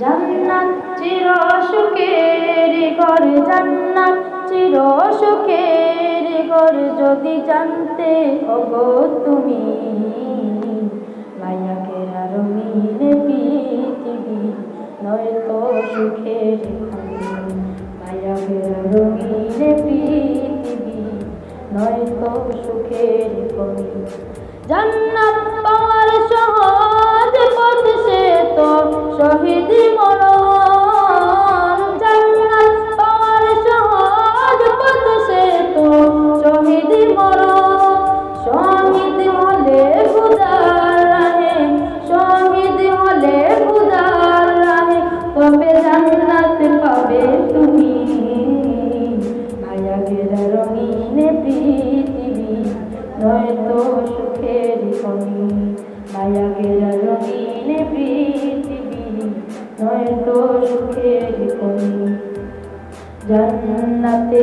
জান্নাত চির সুখের ঘর, জান্নাত চির সুখের ঘর। যদি জানতে হগো তুমি মায়াকে রঙিন পৃথিবী, নয়তো সুখের মায়াকে রঙিন পৃথিবী, নয়তো সুখের জান্নাত শহীদ মরণ, জান্নাত পাওয়ার সহজ পথ সে তো শহীদ মরণ। শহীদ হলে খুদার রাহে, শহীদ হলে খুদার রাহে, তবে জান্নাত পাবে তুমি। মায়া গেরা রঙিন পৃথিবী, নয়তো সুখের খনি। মায়া গেরা রঙিন পৃথিবী নয়তো সুখের খনি জান্নাতে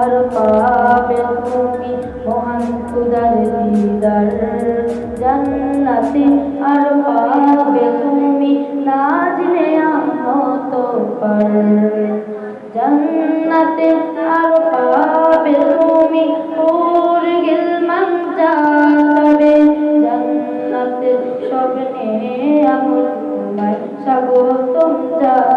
আর পাবে তুমি মহান খুদার দিদার। জান্নাতে আর পাবে তুমি নাজলে আমত পার। জান্নাতে আর পাবে তুমি ওর গিলমান যাবে জান্নাতে স্বপ্নে আমল তোমায় স্বাগতম the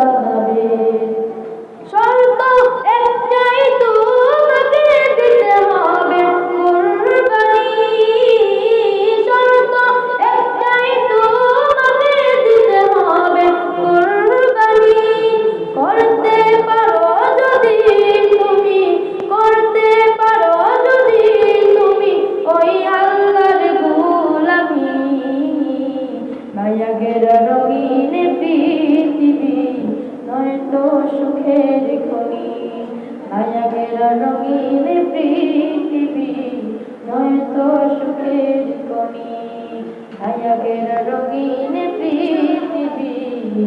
মায়া গেরা রঙিন পৃথিবী, নয়তো সুখের খনি। মায়া গেরা রঙিন পৃথিবী, নয়তো সুখের খনি। মায়া গেরা রঙিন পৃথিবী